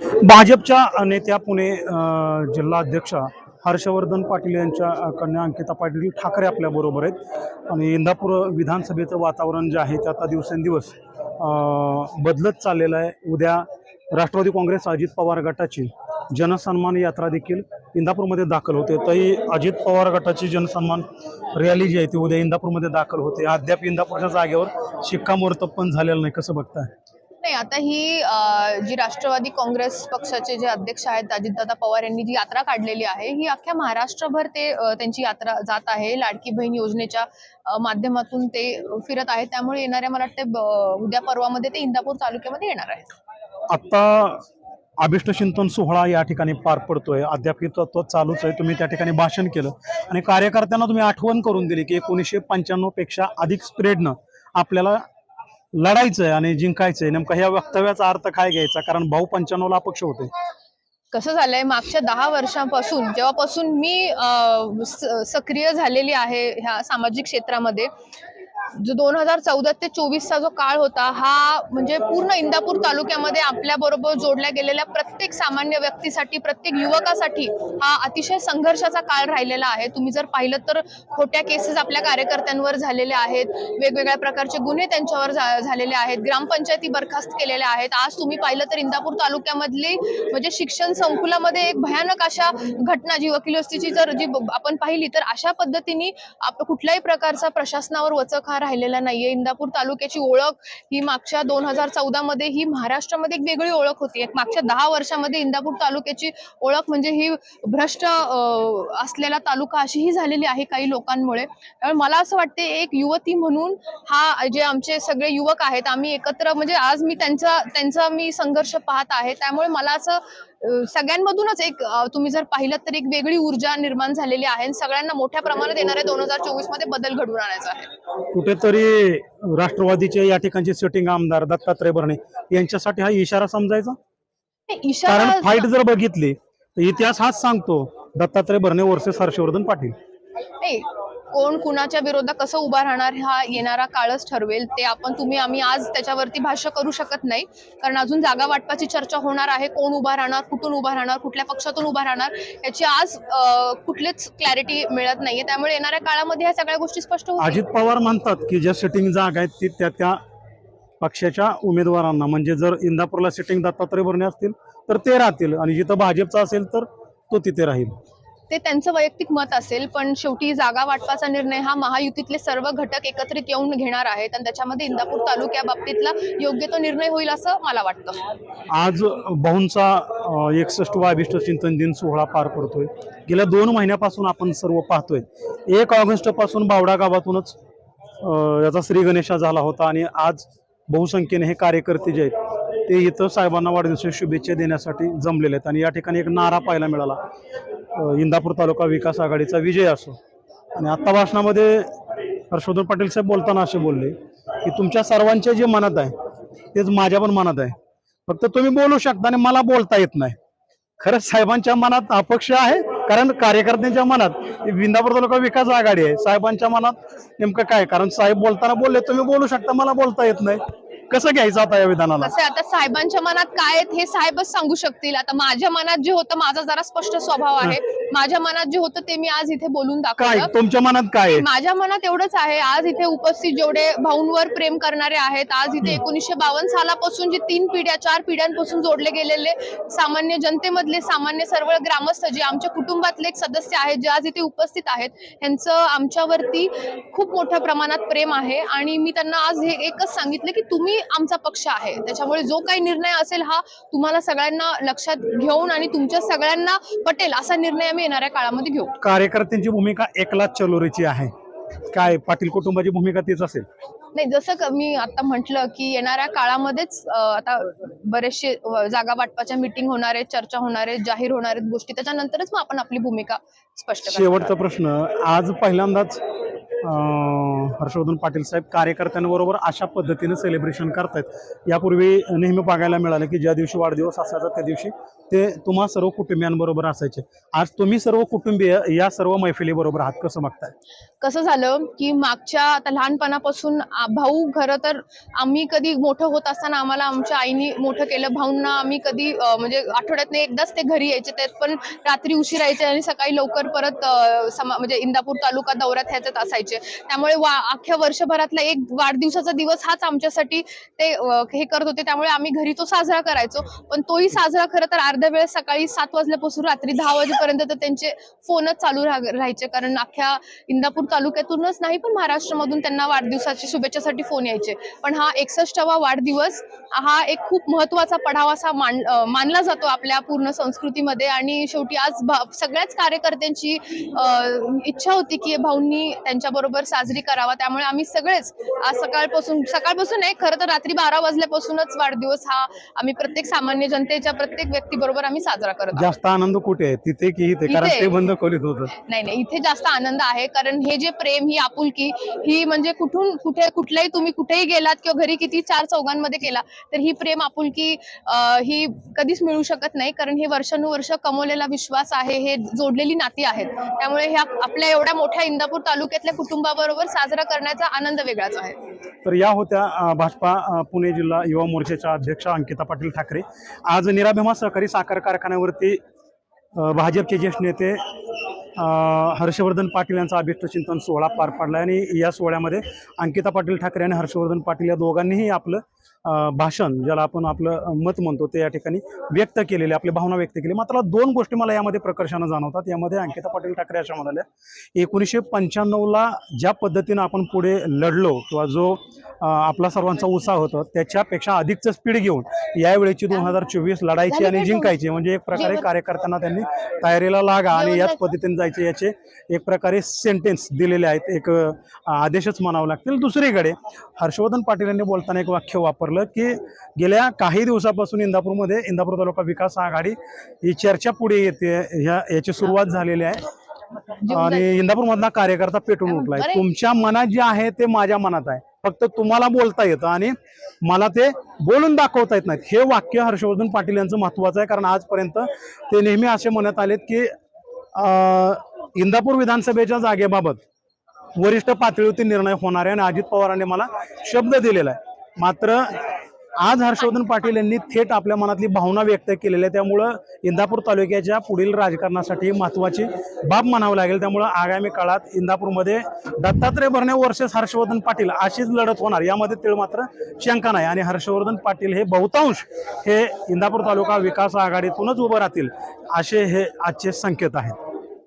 भाजपच्या नेत्या पुणे अ, जिल्हा अध्यक्षा हर्षवर्धन पाटील यांच्या कन्या अंकिता पाटील ठाकरे आपल्याबरोबर आहेत. आणि इंदापूर विधानसभेचं वातावरण जे आहे ते आता दिवसेंदिवस बदलत चाललेलं आहे. उद्या राष्ट्रवादी काँग्रेस अजित पवार गटाची जनसन्मान यात्रा देखील इंदापूरमध्ये दाखल होते. तरी अजित पवार गटाची जनसन्मान रॅली जी आहे ती उद्या इंदापूरमध्ये दाखल होते. अद्याप इंदापूरच्या जागेवर शिक्कामोर्तब पण झालेलं नाही कसं बघताय? नाही आता ही जी राष्ट्रवादी काँग्रेस पक्षाचे जे अध्यक्ष आहेत अजितदादा पवार यांनी जी यात्रा काढलेली आहे ही अख्ख्या महाराष्ट्रभर ते त्यांची यात्रा जात आहे. लाडकी बहीण योजनेच्या माध्यमातून ते फिरत आहेत. त्यामुळे येणाऱ्या मला वाटते उद्या पर्वामध्ये ते इंदापूर तालुक्यामध्ये येणार आहेत. आता अभिष्ट चिंतन सोहळा या ठिकाणी पार पडतोय. अद्याप तत्व चालूच आहे. तुम्ही त्या ठिकाणी भाषण केलं. आणि कार्यकर्त्यांना तुम्ही आठवण करून दिली की एकोणीसशे पंच्याण्णवपेक्षा अधिक स्प्रेडनं आपल्याला लढायचंय आणि जिंकायचंय. नेमका ह्या वक्तव्याचा अर्थ काय घ्यायचा? कारण भाऊ पंच्याण्णवला अपक्ष होते. कसं झालंय मागच्या दहा वर्षांपासून जेव्हापासून मी सक्रिय झालेली आहे ह्या सामाजिक क्षेत्रामध्ये जो दोन हजार चौदा ते चोवीसचा जो काळ होता हा म्हणजे पूर्ण इंदापूर तालुक्यामध्ये आपल्या बरोबर जोडल्या गेलेल्या प्रत्येक सामान्य व्यक्तीसाठी प्रत्येक युवकासाठी हा अतिशय संघर्षाचा काळ राहिलेला आहे. तुम्ही जर पाहिलं तर खोट्या केसेस आपल्या कार्यकर्त्यांवर झालेल्या आहेत. वेगवेगळ्या प्रकारचे गुन्हे त्यांच्यावर झालेले आहेत. ग्रामपंचायती बरखास्त केलेल्या आहेत. आज तुम्ही पाहिलं तर इंदापूर तालुक्यामधली म्हणजे शिक्षण संकुलामध्ये एक भयानक अशा घटना जी वकिलोस्तीची जर जी आपण पाहिली तर अशा पद्धतीने आप कुठल्याही प्रकारचा प्रशासनावर वचक हा राहिलेला नाहीये. इंदापूर तालुक्याची ओळख ही मागच्या दोन हजार चौदा मध्ये ही महाराष्ट्रामध्ये एक वेगळी ओळख होती. एक मागच्या दहा वर्षामध्ये इंदापूर तालुक्याची ओळख म्हणजे ही भ्रष्ट असलेला तालुका अशी ही झालेली आहे काही लोकांमुळे. त्यामुळे मला असं वाटते एक युवती म्हणून हा जे आमचे सगळे युवक आहेत आम्ही एकत्र म्हणजे आज मी त्यांचा त्यांचा मी संघर्ष पाहत आहे. त्यामुळे मला असं सगळ्यांमधूनच एक तुम्ही जर पाहिलं तर एक वेगळी ऊर्जा निर्माण झालेली आहे सगळ्यांना मोठ्या प्रमाणात येणाऱ्या दोन हजार चोवीसमध्ये बदल घडवून आणायचा आहे. कुठेतरी राष्ट्रवादीचे या ठिकाणचे सिटिंग आमदार दत्तात्रय भरणे यांच्यासाठी हा इशारा समजायचा? कारण इशारा फाईट जर बघितली तर इतिहास हाच सांगतो. दत्तात्रय भरणे वर्सेस हर्षवर्धन पाटील. नाही कोण कुणाच्या विरोधात कसं उभा राहणार हा येणारा काळच ठरवेल. ते आपण तुम्ही आम्ही आज त्याच्यावरती भाष्य करू शकत नाही. कारण अजून जागा वाटपाची चर्चा होणार आहे. कोण उभा राहणार कुठून उभा राहणार कुठल्या पक्षातून उभा राहणार याची आज कुठलीच क्लॅरिटी मिळत नाहीये. त्यामुळे येणाऱ्या काळामध्ये ह्या सगळ्या गोष्टी स्पष्ट अजित पवार म्हणतात की ज्या सिटिंग जागा आहेत ती त्या त्या पक्षाच्या उमेदवारांना. म्हणजे जर इंदापूरला सिटिंग दत्तात्रय भरणे असतील तर ते राहतील. आणि जिथं भाजपचा असेल तर तो तिथे राहील. ते त्यांचं वैयक्तिक मत असेल पण शेवटी जागा वाटपाचा निर्णय हा महायुतीतले सर्व घटक एकत्रित येऊन घेणार आहेत आणि त्याच्यामध्ये इंदापूर तालुक्या बाबतीतला योग्य तो निर्णय होईल असं मला वाटतं. आज बहुंचा एकसष्टवा अभिष्ट चिंतन दिन सोहळा पार पडतोय. गेल्या दोन महिन्यापासून आपण सर्व पाहतोय. एक ऑगस्टपासून बावडा गावातूनच याचा श्री गणेशा झाला होता आणि आज बहुसंख्येने हे कार्यकर्ते जे आहेत ते इथं साहेबांना वाढदिवसाच्या शुभेच्छा देण्यासाठी जमलेले आहेत. आणि या ठिकाणी एक नारा पाहायला मिळाला. इंदापूर तालुका विकास आघाडीचा विजय असो. आणि आत्ता भाषणामध्ये हर्षवर्धन पाटील साहेब बोलताना असे बोलले की तुमच्या सर्वांच्या जे मनात आहे तेच माझ्या पण मनात आहे. फक्त तुम्ही बोलू शकता आणि मला बोलता येत नाही. खरंच साहेबांच्या मनात अपक्ष आहे कारण कार्यकर्त्यांच्या मनात विंदापूर तालुका विकास आघाडी आहे. साहेबांच्या मनात नेमकं काय? कारण साहेब बोलताना बोलले तुम्ही बोलू शकता मला बोलता येत नाही. कसं घ्यायचं आता या विधानाला? कसं आता साहेबांच्या मनात काय आहेत हे साहेबच सांगू शकतील. आता माझ्या मनात जे होतं माझा जरा स्पष्ट स्वभाव आहे. माझ्या मनात जे होतं ते मी आज इथे बोलून काय? दाखवलं तुमच्या मनात काय आहे? माझ्या मनात एवढंच आहे. आज इथे उपस्थित जेवढे भाऊंवर प्रेम करणारे आहेत आज इथे एकोणीसशे बावन्न सालापासून जे तीन पिढ्या चार पिढ्यांपासून जोडले गेलेले सामान्य जनतेमधले सामान्य सर्व ग्रामस्थ जे आमच्या कुटुंबातले एक सदस्य आहेत जे आज इथे उपस्थित आहेत यांचं आमच्यावरती खूप मोठ्या प्रमाणात प्रेम आहे. आणि मी त्यांना आज हे एकच सांगितलं की तुम्ही आमचा पक्ष आहे. त्याच्यामुळे जो काही निर्णय असेल हा तुम्हाला सगळ्यांना लक्षात घेऊन आणि तुमच्या सगळ्यांना पटेल असा निर्णय आम्ही येणाऱ्या काळामध्ये घेऊ. कार्यकर्त्यांची भूमिका एकलाच चलोरीची आहे. काय पाटील कुटुंबाची भूमिका तीच असेल? नाही जसं क- मी आता म्हटलं की येणाऱ्या काळामध्येच आता बरेचसे जागा वाटपाच्या मिटिंग होणार आहेत चर्चा होणार आहेत जाहीर होणार आहेत गोष्टी. त्याच्यानंतरच मग आपण आपली भूमिका स्पष्ट शेवटचा प्रश्न आज पहिल्यांदाच हर्षवर्धन पाटील साहेब कार्यकर्त्यांबरोबर अशा पद्धतीने सेलिब्रेशन करतायत. यापूर्वी नेहमी बघायला मिळालं की ज्या दिवशी वाढदिवस असायचा त्या दिवशी ते तुम्हा सर्व कुटुंबियांबरोबर असायचे. आज तुम्ही सर्व कुटुंबीय या सर्व मैफिलीबरोबर आहात कसं बघताय? कसं झालं की मागच्या आता लहानपणापासून भाऊ खरं तर आम्ही कधी मोठं होत असताना आम्हाला आमच्या आईनी मोठं केलं. भाऊंना आम्ही कधी म्हणजे आठवड्यातनं एकदाच ते घरी यायचे त्यात पण रात्री उशीर यायचे आणि सकाळी लवकर परत समा म्हणजे इंदापूर तालुका दौऱ्यात ह्याच्यात असायचे. त्यामुळे वा अख्ख्या वर्षभरातला एक वाढदिवसाचा दिवस हाच आमच्यासाठी ते हे करत होते. त्यामुळे आम्ही घरी तो साजरा करायचो. पण तोही साजरा खरं तर अर्ध्या वेळेस सकाळी सात वाजल्यापासून रात्री दहा वाजेपर्यंत तर त्यांचे फोनच चालू राह- राहायचे. कारण अख्ख्या इंदापूर तालुक्यातूनच नाही पण महाराष्ट्रामधून त्यांना वाढदिवसाची शुभेच्छासाठी फोन यायचे. पण हा एकसष्टावा वाढदिवस हा एक खूप महत्त्वाचा पडाव असा मान मानला जातो आपल्या पूर्ण संस्कृतीमध्ये. आणि शेवटी आज भा- सगळ्याच कार्यकर्त्यांची इच्छा होती की भाऊंनी त्यांच्याबरोबर साजरी करावा. त्यामुळे आम्ही सगळेच आज सकाळपासून सकाळपासून नाही खरं तर रात्री बारा वाजल्यापासूनच वाढदिवस हा आम्ही प्रत्येक सामान्य जनतेच्या प्रत्येक व्यक्तीबरोबर आम्ही साजरा करत जास्त आनंद कुठे आहे? तिथे की इथे? कारण. ते बंद खोलीत होतं. नाही नाही इथे जास्त आनंद आहे. कारण हे जे प्रेम ही आपुलकी ही म्हणजे कुठून कुठे कुठल्याही तुम्ही कुठेही गेलात किंवा घरी किती चार चौघांमध्ये केला तर ही प्रेम आपुलकी ही कधीच मिळू शकत नाही. कारण हे वर्षानुवर्ष कमवलेला विश्वास आहे हे जोडलेली नाती आहेत. त्यामुळे ह्या आपल्या एवढ्या मोठ्या इंदापूर तालुक्यातल्या कुटुंबाबरोबर साजरा करण्याचा आनंद वेगळाच आहे. तर या होत्या भाजपा पुणे जिल्हा युवा मोर्चाच्या अध्यक्षा अंकिता पाटील ठाकरे. आज निराभिमा सहकारी साखर कारखान्यावरती भाजपचे ज्येष्ठ नेते हर्षवर्धन पाटील यांचा अभिष्ट चिंतन सोहळा पार पडला आणि या सोहळ्यामध्ये अंकिता पाटील ठाकरे आणि हर्षवर्धन पाटील या दोघांनीही आपलं भाषण ज्याला आपण आपलं मत म्हणतो ते या ठिकाणी व्यक्त केलेले आपली भावना व्यक्त केली. मात्र दोन गोष्टी मला यामध्ये प्रकर्षानं जाणवतात. यामध्ये अंकिता पाटील ठाकरे अशा म्हणाल्या एकोणीसशे पंच्याण्णवला ज्या पद्धतीनं आपण पुढे लढलो किंवा जो आपला सर्वांचा उत्साह होता त्याच्यापेक्षा अधिकचं स्पीड घेऊन यावेळेची दोन हजार चोवीस लढायची आणि जिंकायची म्हणजे एक प्रकारे कार्यकर्त्यांना त्यांनी तयारीला लागा आणि याच पद्धतीने जायचे याचे एक प्रकारे सेंटेन्स दिलेले आहेत. एक आदेशच म्हणावं लागतील. दुसरीकडे हर्षवर्धन पाटील यांनी बोलताना एक वाक्य वापरलं की गेल्या काही दिवसापासून इंदापूरमध्ये इंदापूर तालुका विकास आघाडी ही चर्चा पुढे येते ह्या याची सुरुवात झालेली आहे. आणि इंदापूर मधला कार्यकर्ता पेटून उठलाय. तुमच्या मनात जे आहे ते माझ्या मनात आहे. फक्त तुम्हाला बोलता येतं आणि मला ते बोलून दाखवता येत नाहीत. हे वाक्य हर्षवर्धन पाटील यांचं महत्वाचं आहे कारण आजपर्यंत ते नेहमी असे म्हणत आलेत की इंदापूर विधानसभेच्या जागेबाबत वरिष्ठ पातळीवरती निर्णय होणार आहे आणि अजित पवारांनी मला शब्द दिलेला आहे. मात्र आज हर्षवर्धन पाटील यांनी थेट आपल्या मनातली भावना व्यक्त केलेली आहे. त्यामुळं इंदापूर तालुक्याच्या पुढील राजकारणासाठी महत्वाची बाब म्हणावं लागेल. त्यामुळं आगामी काळात इंदापूरमध्ये दत्तात्रय भरणे वर्सेस हर्षवर्धन पाटील अशीच लढत होणार. यामध्ये तिळ मात्र शंका नाही. आणि हर्षवर्धन पाटील हे बहुतांश हे इंदापूर तालुका विकास आघाडीतूनच उभं राहतील असे हे आजचे संकेत आहेत.